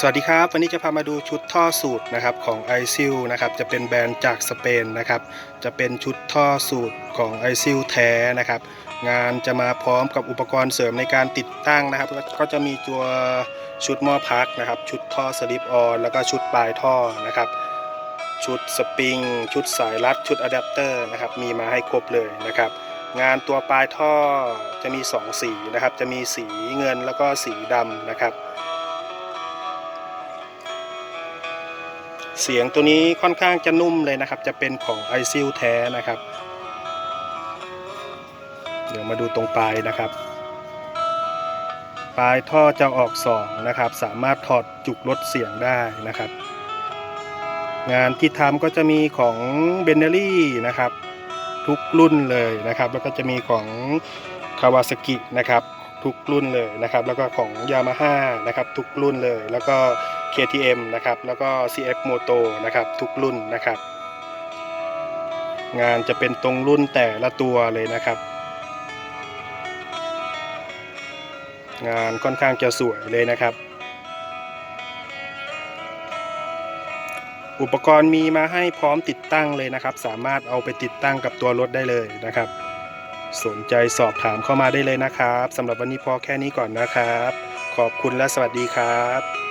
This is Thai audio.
สวัสดีครับ วันนี้จะพามาดูชุดท่อสูตรนะครับของ i s i l นะครับจะเป็นแบรนด์จากสเปนนะครับจะเป็นชุดท่อสูตรของ i s i l แท้นะครับงานจะมาพร้อมกับอุปกรณ์เสริมในการติดตั้งนะครับก็ก็จะมีตัวชุดหม้อพักนะครับ ชุดท่อสลิปออนแล้วก็ชุดปลายท่อนะครับ ชุดสปริง ชุดสายรัด ชุดอะแดปเตอร์นะครับมีมาให้ครบเลยนะครับ งานตัวปลายท่อจะมี 2 สีนะครับ จะมีสีเงินแล้วก็สีดำนะครับ เสียงตัวนี้ค่อนข้างจะนุ่มเลยนะครับ จะเป็นของไอซิลแท้นะครับ เดี๋ยวมาดูตรงปลายนะครับ ปลายท่อจะออกสองนะครับ สามารถถอดจุกลดเสียงได้นะครับ งานที่ทำก็จะมีของเบนเนอรี่นะครับ ทุกรุ่นเลยนะครับ แล้วก็จะมีของคาวาซากินะครับทุกรุ่นเลยนะครับ แล้วก็ของยามาฮ่านะครับทุกรุ่นเลยแล้วก็ KTM นะครับ แล้วก็ CF Moto นะครับ ทุกรุ่นนะครับ งานจะเป็นตรงรุ่นแต่ละตัวเลยนะครับ งานค่อนข้างจะสวยเลยนะครับ อุปกรณ์มีมาให้พร้อมติดตั้งเลยนะครับ สามารถเอาไปติดตั้งกับตัวรถได้เลยนะครับ สนใจสอบถามเข้ามาได้เลยนะครับสำหรับวันนี้พอแค่นี้ก่อนนะครับ ขอบคุณและสวัสดีครับ